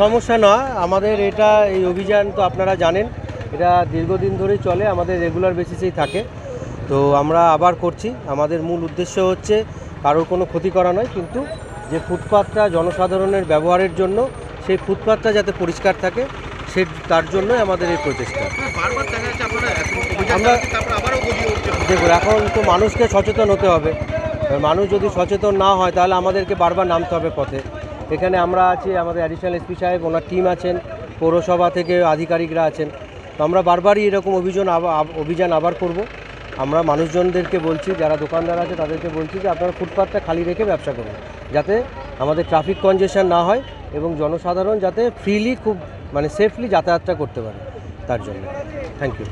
সমস্যা নয় আমাদের এটা এই অভিযান তো আপনারা জানেন এটা দীর্ঘদিন ধরেই চলে আমাদের রেগুলার বেসিসেই থাকে। তো আমরা আবার করছি আমাদের মূল উদ্দেশ্য হচ্ছে কারোর কোনো ক্ষতি করা নয় কিন্তু যে ফুটপাথটা জনসাধারণের ব্যবহারের জন্য সেই ফুটপাথটা যাতে পরিষ্কার থাকে সে তার জন্যই আমাদের এই প্রচেষ্টা। আমরা- দেখুন এখন তো মানুষকে সচেতন হতে হবে। মানুষ যদি সচেতন না হয় তাহলে আমাদেরকে বারবার নামতে হবে পথে। এখানে আমরা আছি, আমাদের অ্যাডিশনাল এসপি সাহেব, ওনার টিম আছেন, পৌরসভা থেকে আধিকারিকরা আছেন। তো আমরা বারবারই এরকম অভিযান অভিযান আবার করব। আমরা মানুষজনদেরকে বলছি, যারা দোকানদার আছে তাদেরকে বলছি যে আপনারা ফুটপাথটা খালি রেখে ব্যবসা করুন, যাতে আমাদের ট্রাফিক কনজেশন না হয় এবং জনসাধারণ যাতে ফ্রিলি খুব মানে সেফলি যাতায়াতটা করতে পারে তার জন্য। Thank you